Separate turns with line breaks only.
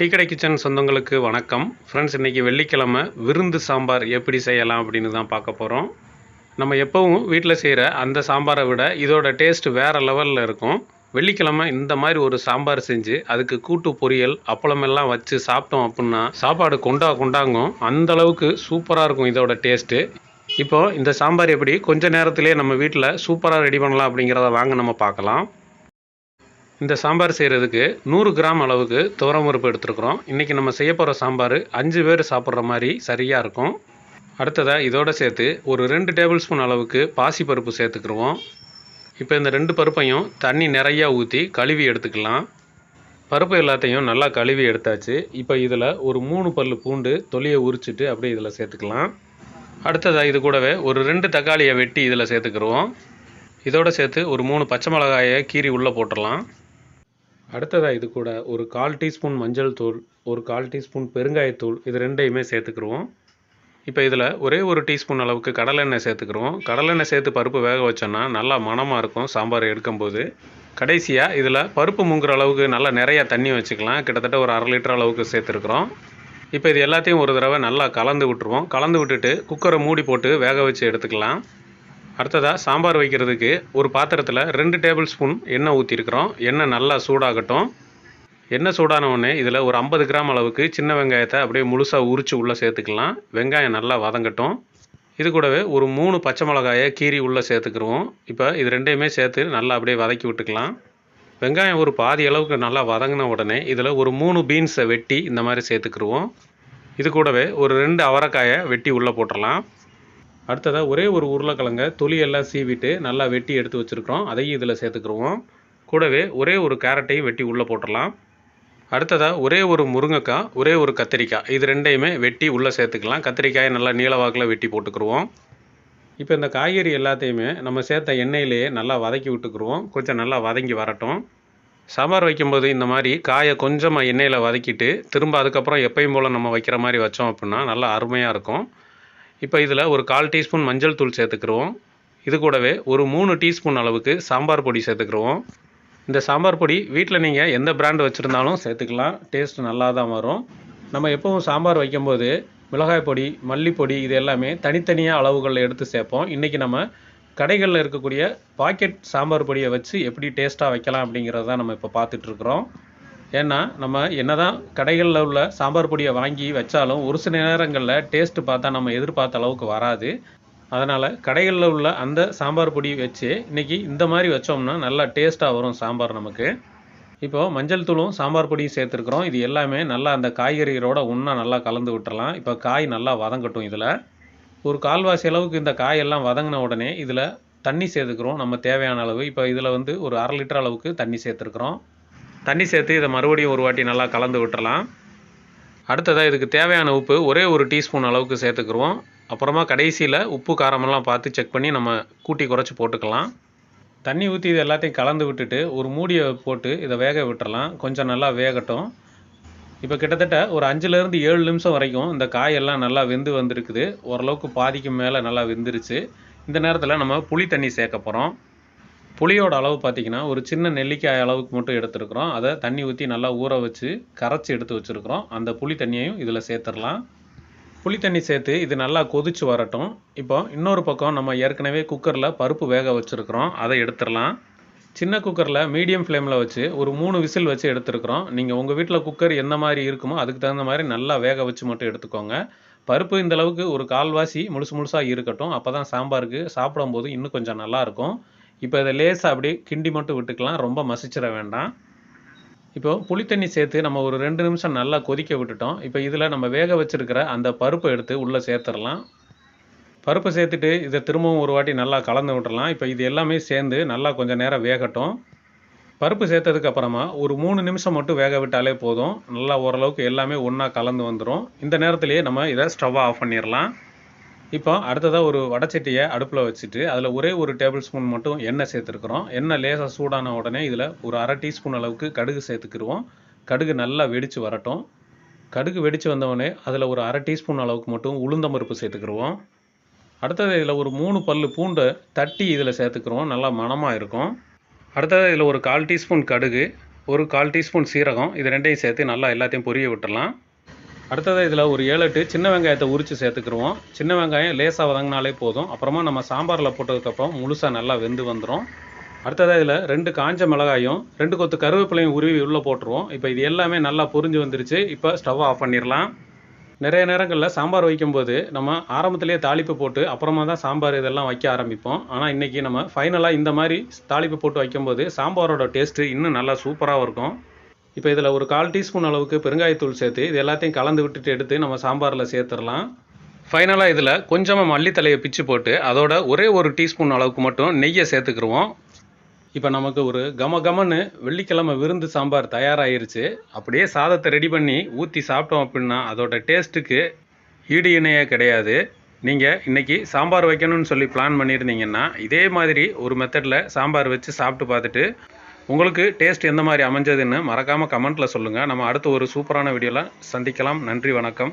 Tea கடை kitchen சொந்தங்களுக்கு வணக்கம். ஃப்ரெண்ட்ஸ் இன்றைக்கி வெள்ளிக்கிழமை விருந்து சாம்பார் எப்படி செய்யலாம் அப்படின்னு தான் பார்க்க போகிறோம் நம்ம எப்போவும் வீட்டில் செய்கிற அந்த சாம்பாரை விட இதோட டேஸ்ட் வேறு லெவலில் இருக்கும். வெள்ளிக்கிழமை இந்த மாதிரி ஒரு சாம்பார் செஞ்சு அதுக்கு கூட்டு பொரியல் அப்பளமெல்லாம் வச்சு சாப்பிட்டோம் அப்படின்னா சாப்பாடு கொண்டா கொண்டாங்கும். அந்த அளவுக்கு சூப்பராக இருக்கும் இதோட டேஸ்ட்டு இப்போது இந்த சாம்பார் எப்படி கொஞ்ச நேரத்திலே நம்ம வீட்டில் சூப்பராக ரெடி பண்ணலாம் அப்படிங்கிறத வாங்க நம்ம பார்க்கலாம். இந்த சாம்பார் செய்கிறதுக்கு நூறு கிராம் அளவுக்கு துவரம் பருப்பு எடுத்துருக்குறோம். இன்றைக்கி நம்ம செய்ய போகிற சாம்பார் அஞ்சு பேர் சாப்பிட்ற மாதிரி சரியாக இருக்கும். அடுத்ததாக இதோட சேர்த்து ஒரு ரெண்டு டேபிள் ஸ்பூன் அளவுக்கு பாசிப்பருப்பு சேர்த்துக்கிருவோம். இப்போ இந்த ரெண்டு பருப்பையும் தண்ணி நிறையா ஊற்றி கழுவி எடுத்துக்கலாம். பருப்பு எல்லாத்தையும் நல்லா கழுவி எடுத்தாச்சு. இப்போ இதில் ஒரு மூணு பல் பூண்டு தொலியை உரிச்சிட்டு அப்படியே இதில் சேர்த்துக்கலாம். அடுத்ததாக இது கூடவே ஒரு ரெண்டு தக்காளியை வெட்டி இதில் சேர்த்துக்கிருவோம். இதோட சேர்த்து ஒரு மூணு பச்சை மிளகாயை கீறி உள்ளே போட்டுடலாம். அடுத்ததாக இது கூட ஒரு கால் டீஸ்பூன் மஞ்சள் தூள் ஒரு கால் டீஸ்பூன் பெருங்காயத்தூள் இது ரெண்டையுமே சேர்த்துக்குருவோம். இப்போ இதில் ஒரே ஒரு டீஸ்பூன் அளவுக்கு கடலெண்ணெய் சேர்த்துக்கிருவோம். கடலெண்ணெய் சேர்த்து பருப்பு வேக வச்சோன்னா நல்லா மணமாக இருக்கும் சாம்பார் எடுக்கும்போது. கடைசியாக இதில் பருப்பு முங்குற அளவுக்கு நல்லா நிறையா தண்ணி வச்சுக்கலாம். கிட்டத்தட்ட ஒரு அரை லிட்டர் அளவுக்கு சேர்த்துருக்குறோம். இப்போ இது எல்லாத்தையும் ஒரு தடவை நல்லா கலந்து விட்டுருவோம். கலந்து விட்டுட்டு குக்கரை மூடி போட்டு வேக வச்சு எடுத்துக்கலாம். அடுத்ததாக சாம்பார் வைக்கிறதுக்கு ஒரு பாத்திரத்தில் ரெண்டு டேபிள் ஸ்பூன் எண்ணெய் ஊற்றிருக்கிறோம் எண்ணெய் நல்லா சூடாகட்டும். எண்ணெய் சூடான உடனே இதில் ஒரு ஐம்பது கிராம் அளவுக்கு சின்ன வெங்காயத்தை அப்படியே முழுசாக உரித்து உள்ளே சேர்த்துக்கலாம். வெங்காயம் நல்லா வதங்கட்டும். இது கூடவே ஒரு மூணு பச்சை மிளகாயை கீரி உள்ளே சேர்த்துக்கிருவோம். இப்போ இது ரெண்டையுமே சேர்த்து நல்லா அப்படியே வதக்கி விட்டுக்கலாம். வெங்காயம் ஒரு பாதி அளவுக்கு நல்லா வதங்கின உடனே இதில் ஒரு மூணு பீன்ஸை வெட்டி இந்த மாதிரி சேர்த்துக்கிருவோம். இது கூடவே ஒரு ரெண்டு அவரைக்காயை வெட்டி உள்ளே போட்டுடலாம். அடுத்ததாக ஒரே ஒரு உருளைக்கிழங்க தொலியெல்லாம் சீவிட்டு நல்லா வெட்டி எடுத்து வச்சுருக்கிறோம். அதையும் இதில் சேர்த்துக்கிருவோம். கூடவே ஒரே ஒரு கேரட்டையும் வெட்டி உள்ளே போட்டுடலாம். அடுத்ததாக ஒரே ஒரு முருங்கைக்காய் ஒரே ஒரு கத்திரிக்காய். இது ரெண்டையுமே வெட்டி உள்ளே சேர்த்துக்கலாம். கத்திரிக்காயை நல்லா நீளவாக்கில் வெட்டி போட்டுக்கிருவோம். இப்போ இந்த காய்கறி எல்லாத்தையுமே நம்ம சேர்த்த எண்ணெயிலேயே நல்லா வதக்கி விட்டுக்குருவோம். கொஞ்சம் நல்லா வதங்கி வரட்டும். சாம்பார் வைக்கும்போது இந்த மாதிரி காயை கொஞ்சமாக எண்ணெயில் வதக்கிட்டு திரும்ப அதுக்கப்புறம் எப்பயும் போல் நம்ம வைக்கிற மாதிரி வச்சோம் அப்படின்னா நல்லா அருமையாக இருக்கும். இப்போ இதில் ஒரு கால் டீஸ்பூன் மஞ்சள் தூள் சேர்த்துக்கிறோம் இது கூடவே ஒரு மூணு டீஸ்பூன் அளவுக்கு சாம்பார் பொடி சேர்த்துக்கிருவோம். இந்த சாம்பார் பொடி வீட்டில் நீங்கள் எந்த பிராண்ட் வச்சுருந்தாலும் சேர்த்துக்கலாம். டேஸ்ட் நல்லா தான் வரும். நம்ம எப்பவும் சாம்பார் வைக்கும்போது மிளகாய் பொடி மல்லிப்பொடி இது எல்லாமே தனித்தனியாக அளவுகளில் எடுத்து சேர்ப்போம். இன்றைக்கி நம்ம கடைகளில் இருக்கக்கூடிய பாக்கெட் சாம்பார் பொடியை வச்சு எப்படி டேஸ்ட்டாக வைக்கலாம் அப்படிங்கிறத தான் நம்ம இப்போ பார்த்துட்ருக்குறோம் ஏன்னா நம்ம என்னதான் கடைகளில் உள்ள சாம்பார் பொடியை வாங்கி வச்சாலும் ஒரு சில நேரங்களில் டேஸ்ட்டு பார்த்தா நம்ம எதிர்பார்த்த அளவுக்கு வராது. அதனால் கடைகளில் உள்ள அந்த சாம்பார் பொடி வச்சு இன்றைக்கி இந்த மாதிரி வச்சோம்னா நல்லா டேஸ்ட்டாக வரும் சாம்பார் நமக்கு. இப்போது மஞ்சள் தூளும் சாம்பார் பொடியும் சேர்த்துருக்குறோம். இது எல்லாமே நல்லா அந்த காய்கறிகளோட ஒன்றா நல்லா கலந்து விட்டுறலாம். இப்போ காய் நல்லா வதங்கட்டும் இதில். ஒரு கால்வாசி அளவுக்கு இந்த காயெல்லாம் வதங்கின உடனே இதில் தண்ணி சேர்த்துக்கிறோம். நம்ம தேவையான அளவு. இப்போ இதில் வந்து ஒரு அரை லிட்டர் அளவுக்கு தண்ணி சேர்த்துருக்குறோம். தண்ணி சேர்த்து இதை மறுபடியும் ஒரு வாட்டி நல்லா கலந்து விட்டுறலாம். அடுத்ததாக இதுக்கு தேவையான உப்பு ஒரே ஒரு டீஸ்பூன் அளவுக்கு சேர்த்துக்குருவோம். அப்புறமா கடைசியில் உப்பு காரமெல்லாம் பார்த்து செக் பண்ணி நம்ம கூட்டி குறைச்சி போட்டுக்கலாம். தண்ணி ஊற்றி இது எல்லாத்தையும் கலந்து விட்டுட்டு ஒரு மூடியை போட்டு இதை வேக விட்டுறலாம். கொஞ்சம் நல்லா வேகட்டும். இப்போ கிட்டத்தட்ட ஒரு அஞ்சுலேருந்து ஏழு நிமிஷம் வரைக்கும் இந்த காயெல்லாம் நல்லா வெந்து வந்திருக்குது. ஓரளவுக்கு பாதிக்கு மேலே நல்லா வெந்துருச்சு. இந்த நேரத்தில் நம்ம புளி தண்ணி சேர்க்க போகிறோம் புளியோட அளவு பார்த்திங்கன்னா ஒரு சின்ன நெல்லிக்காய் அளவுக்கு மட்டும் எடுத்துருக்குறோம். அதை தண்ணி ஊற்றி நல்லா ஊற வச்சு கரைச்சி எடுத்து வச்சுருக்குறோம். அந்த புளி தண்ணியையும் இதில் சேர்த்துடலாம். புளி தண்ணி சேர்த்து இது நல்லா கொதிச்சு வரட்டும். இப்போ இன்னொரு பக்கம் நம்ம ஏற்கனவே குக்கரில் பருப்பு வேக வச்சுருக்குறோம். அதை எடுத்துடலாம். சின்ன குக்கரில் மீடியம் ஃப்ளேமில் வச்சு ஒரு மூணு விசில் வச்சு எடுத்துருக்குறோம். நீங்கள் உங்கள் வீட்டில் குக்கர் எந்த மாதிரி இருக்குமோ அதுக்கு தகுந்த மாதிரி நல்லா வேக வச்சு மட்டும் எடுத்துக்கோங்க. பருப்பு இந்த அளவுக்கு ஒரு கால்வாசி முழுசு முழுசாக இருக்கட்டும். அப்போ தான் சாம்பாருக்கு சாப்பிடும்போது இன்னும் கொஞ்சம் நல்லாயிருக்கும் இப்போ இதை லேசாக அப்படியே கிண்டி மட்டும் விட்டுக்கலாம். ரொம்ப மசிச்சிட வேண்டாம். இப்போ புளி தண்ணி சேர்த்து நம்ம ஒரு ரெண்டு நிமிஷம் நல்லா கொதிக்க விட்டுட்டோம். இப்போ இதில் நம்ம வேக வச்சுருக்கிற அந்த பருப்பை எடுத்து உள்ளே சேர்த்துடலாம். பருப்பை சேர்த்துட்டு இதை திரும்பவும் ஒரு வாட்டி நல்லா கலந்து விட்டுடலாம். இப்போ இது எல்லாமே சேர்ந்து நல்லா கொஞ்சம் நேரம் வேகட்டும். பருப்பு சேர்த்ததுக்கு அப்புறமா ஒரு மூணு நிமிஷம் மட்டும் வேக விட்டாலே போதும். நல்லா ஓரளவுக்கு எல்லாமே ஒன்றா கலந்து வந்துடும் இந்த நேரத்துலேயே நம்ம இதை ஸ்டவ்வை ஆஃப் பண்ணிடலாம். இப்போ அடுத்ததாக ஒரு வடச்சட்டியை அடுப்பில் வச்சுட்டு அதில் ஒரே ஒரு டேபிள் ஸ்பூன் மட்டும் எண்ணெய் சேர்த்துருக்குறோம். எண்ணெய் லேசாக சூடான உடனே இதில் ஒரு அரை டீஸ்பூன் அளவுக்கு கடுகு சேர்த்துக்கிடுவோம் கடுகு நல்லா வெடித்து வரட்டும். கடுகு வெடித்து வந்தவொடனே அதில் ஒரு அரை டீஸ்பூன் அளவுக்கு மட்டும் உளுந்தம்பருப்பு சேர்த்துக்கிடுவோம் அடுத்தது இதில் ஒரு மூணு பல் பூண்டை தட்டி இதில் சேர்த்துக்கிறோம் நல்லா மணமாக இருக்கும். அடுத்தது இதில் ஒரு கால் டீஸ்பூன் கடுகு ஒரு கால் டீஸ்பூன் சீரகம் இது ரெண்டையும் சேர்த்து நல்லா எல்லாத்தையும் பொரிய விட்டுடலாம் அடுத்தது இதில் ஒரு ஏழு எட்டு சின்ன வெங்காயத்தை உரித்து சேர்த்துக்கிருவோம். சின்ன வெங்காயம் லேசாக வதங்கினாலே போதும். அப்புறமா நம்ம சாம்பாரில் போட்டதுக்கப்புறம் முழுசாக நல்லா வெந்து வந்துடும் அடுத்ததாக இதில் ரெண்டு காஞ்ச மிளகாயும் ரெண்டு கொத்து கருவேப்பிலையும் உருவி உள்ளே போட்டுருவோம். இப்போ இது எல்லாமே நல்லா பொரிஞ்சு வந்துருச்சு. இப்போ ஸ்டவ் ஆஃப் பண்ணிடலாம் நிறைய நேரங்களில் சாம்பார் வைக்கும்போது நம்ம ஆரம்பத்திலேயே தாளிப்பு போட்டு அப்புறமா தான் சாம்பார் இதெல்லாம் வைக்க ஆரம்பிப்போம். ஆனால் இன்றைக்கி நம்ம ஃபைனலாக இந்த மாதிரி தாளிப்பு போட்டு வைக்கும்போது சாம்பாரோட டேஸ்ட்டு இன்னும் நல்லா சூப்பராக இருக்கும். இப்போ இதில் ஒரு கால் டீஸ்பூன் அளவுக்கு பெருங்காயத்தூள் சேர்த்து இது எல்லாத்தையும் கலந்து விட்டுட்டு எடுத்து நம்ம சாம்பாரில் சேர்த்துடலாம். ஃபைனலாக இதில் கொஞ்சமாக மல்லித்தலையை பிச்சு போட்டு அதோட ஒரே ஒரு டீஸ்பூன் அளவுக்கு மட்டும் நெய்யை சேர்த்துக்கிருவோம். இப்போ நமக்கு ஒரு கம கமன்னு வெள்ளிக்கிழமை விருந்து சாம்பார் தயாராகிருச்சு அப்படியே சாதத்தை ரெடி பண்ணி ஊற்றி சாப்பிட்டோம் அப்படின்னா அதோட டேஸ்ட்டுக்கு ஈடு இணையே கிடையாது. நீங்கள் இன்றைக்கி சாம்பார் வைக்கணும்னு சொல்லி பிளான் பண்ணியிருந்தீங்கன்னா இதே மாதிரி ஒரு மெத்தடில் சாம்பார் வச்சு சாப்பிட்டு பார்த்துட்டு உங்களுக்கு டேஸ்ட் எந்த மாதிரி அமைஞ்சதுன்னு மறக்காமல் கமெண்ட்டில் சொல்லுங்கள் நம்ம அடுத்த ஒரு சூப்பரான வீடியோவில் சந்திக்கலாம். நன்றி வணக்கம்.